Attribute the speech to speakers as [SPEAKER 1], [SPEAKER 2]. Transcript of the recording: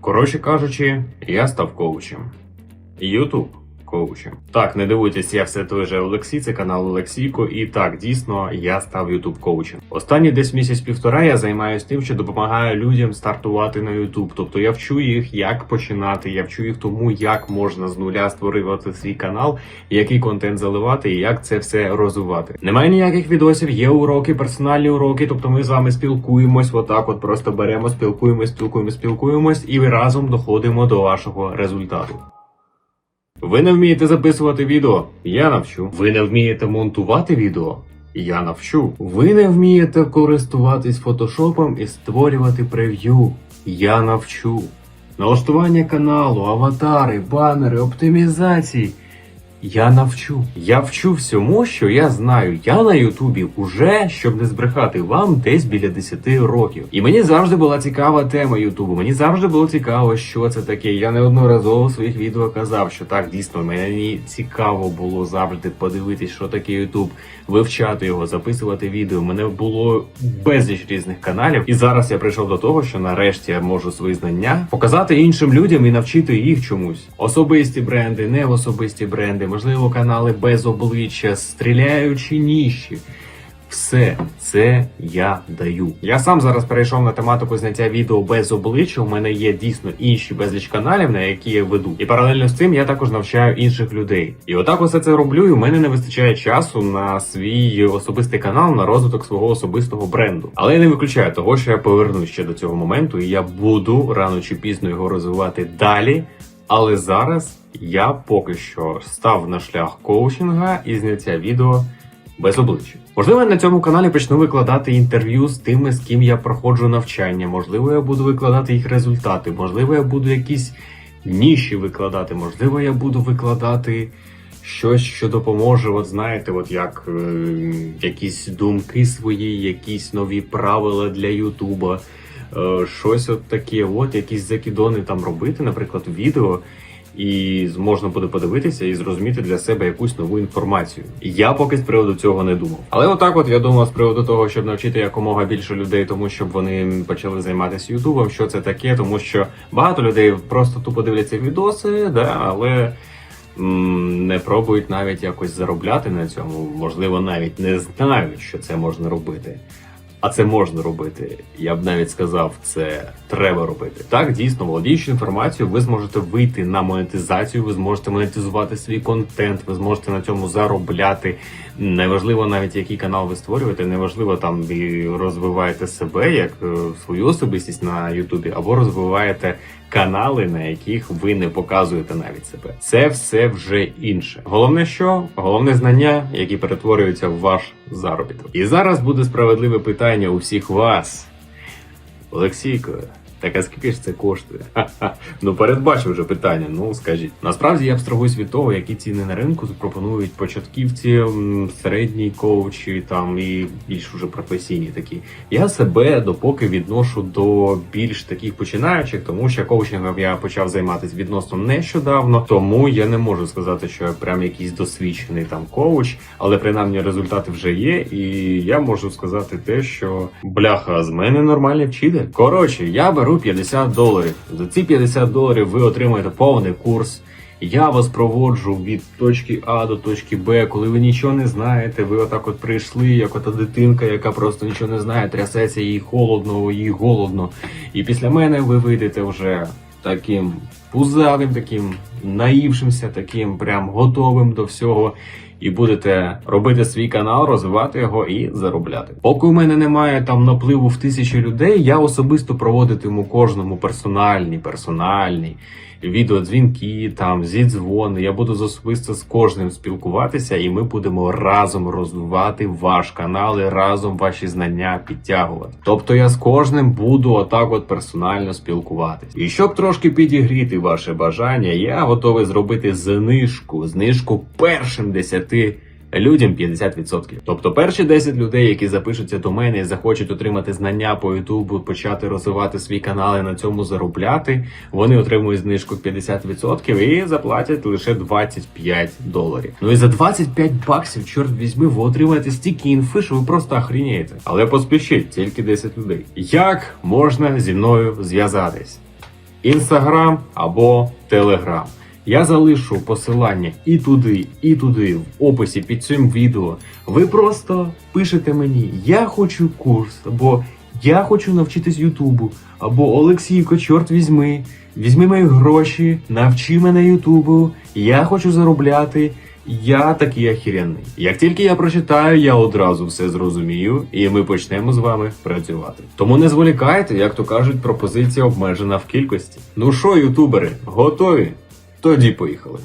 [SPEAKER 1] Коротше кажучи, я став коучем. Ютуб коучем. Так, не дивуйтесь, я все той же Олексій, це канал Олексійко, і так, дійсно, я став Ютуб коучем. Останні десь місяць-півтора я займаюся тим, що допомагаю людям стартувати на Ютуб. Тобто я вчу їх, як починати, я вчу їх тому, як можна з нуля створювати свій канал, який контент заливати і як це все розвивати. Немає ніяких відосів, є уроки, персональні уроки. Тобто ми з вами спілкуємось, отак, от просто беремо, спілкуємось, спілкуємось, спілкуємось і разом доходимо до вашого результату. Ви не вмієте записувати відео? Я навчу. Ви не вмієте монтувати відео? Я навчу. Ви не вмієте користуватись фотошопом і створювати прев'ю? Я навчу. Налаштування каналу, аватари, банери, оптимізації. Я навчу. Я вчу всьому, що я знаю. Я на Ютубі уже, щоб не збрехати вам, десь біля 10 років. І мені завжди була цікава тема Ютубу. Мені завжди було цікаво, що це таке. Я неодноразово в своїх відео казав, що так дійсно мені цікаво було завжди подивитись, що таке Ютуб, вивчати його, записувати відео. Мене було безліч різних каналів, і зараз я прийшов до того, що нарешті я можу свої знання показати іншим людям і навчити їх чомусь. Особисті бренди, не особисті бренди, можливо, канали без обличчя, стріляючі ніші. Все це я даю. Я сам зараз перейшов на тематику зняття відео без обличчя. У мене є дійсно інші безліч каналів, на які я веду. І паралельно з цим я також навчаю інших людей. І отак усе це роблю. І у мене не вистачає часу на свій особистий канал, на розвиток свого особистого бренду. Але я не виключаю того, що я повернусь ще до цього моменту, і я буду рано чи пізно його розвивати далі. Але зараз я поки що став на шлях коучинга і зняття відео без обличчя. Можливо, я на цьому каналі почну викладати інтерв'ю з тими, з ким я проходжу навчання. Можливо, я буду викладати їх результати. Можливо, я буду якісь ніші викладати. Можливо, я буду викладати щось, що допоможе. От знаєте, от як е, якісь думки свої, якісь нові правила для Ютуба. Е, щось от таке, от якісь закидони там робити, наприклад, відео, і можна буде подивитися і зрозуміти для себе якусь нову інформацію. Я поки з приводу цього не думав. Але отак, от я думав з приводу того, щоб навчити якомога більше людей, тому щоб вони почали займатися Ютубом, що це таке, тому що багато людей просто тупо дивляться відоси, да, але. Не пробують навіть якось заробляти на цьому, можливо, навіть не знають, що це можна робити. А це можна робити. Я б навіть сказав, це треба робити. Так, дійсно, володіючи інформацією, ви зможете вийти на монетизацію, ви зможете монетизувати свій контент, ви зможете на цьому заробляти. Неважливо навіть який канал ви створюєте, неважливо там ви розвиваєте себе як е, свою особистість на Ютубі, або розвиваєте канали, на яких ви не показуєте навіть себе. Це все вже інше. Головне, що головне знання, які перетворюються в ваш заробіток. І зараз буде справедливе питання у всіх вас. Олексійко, так а скільки ж це коштує? Ха-ха. Ну передбачив вже питання. Ну скажіть. Насправді я абстрагуюсь від того, які ціни на ринку пропонують початківці, м, середні коучі там і більш уже професійні такі. Я себе допоки відношу до більш таких починаючих, тому що коучингом я почав займатися відносно нещодавно, тому я не можу сказати, що я прям якийсь досвідчений там коуч, але принаймні результати вже є, і я можу сказати те, що бляха з мене нормальний вчитель. Коротше, я беру 50 доларів. За ці 50 доларів ви отримаєте повний курс. Я вас проводжу від точки А до точки Б, коли ви нічого не знаєте, ви отак от прийшли, як ота дитинка, яка просто нічого не знає, трясеться їй холодно, їй голодно. І після мене ви вийдете вже таким пузатим, таким наївшимся, таким прям готовим до всього. І будете робити свій канал, розвивати його і заробляти. Поки у мене немає там напливу в тисячі людей, я особисто проводитиму кожному персональні, персональні відеодзвінки, там зідзвони. Я буду особисто з кожним спілкуватися, і ми будемо разом розвивати ваш канал і разом ваші знання підтягувати. Тобто я з кожним буду отак от персонально спілкуватись. І щоб трошки підігріти ваше бажання, я готовий зробити знижку, знижку першим 10 людям 50%. Тобто перші 10 людей, які запишуться до мене і захочуть отримати знання по Ютубу, почати розвивати свій канал і на цьому заробляти, вони отримують знижку 50% і заплатять лише 25 доларів. Ну і за 25 баксів, чорт візьми, ви отримаєте стільки інфи, що ви просто охрінієте. Але поспішіть, тільки 10 людей. Як можна зі мною зв'язатись? Інстаграм або Телеграм. Я залишу посилання і туди, і туди, в описі під цим відео. Ви просто пишете мені, я хочу курс, або я хочу навчитись Ютубу, або Олексійко, чорт візьми, візьми мої гроші, навчи мене Ютубу, я хочу заробляти. Я такий ахіренний. Як тільки я прочитаю, я одразу все зрозумію, і ми почнемо з вами працювати. Тому не зволікайте, як то кажуть, пропозиція обмежена в кількості. Ну що, ютубери, готові? Тоді поїхали.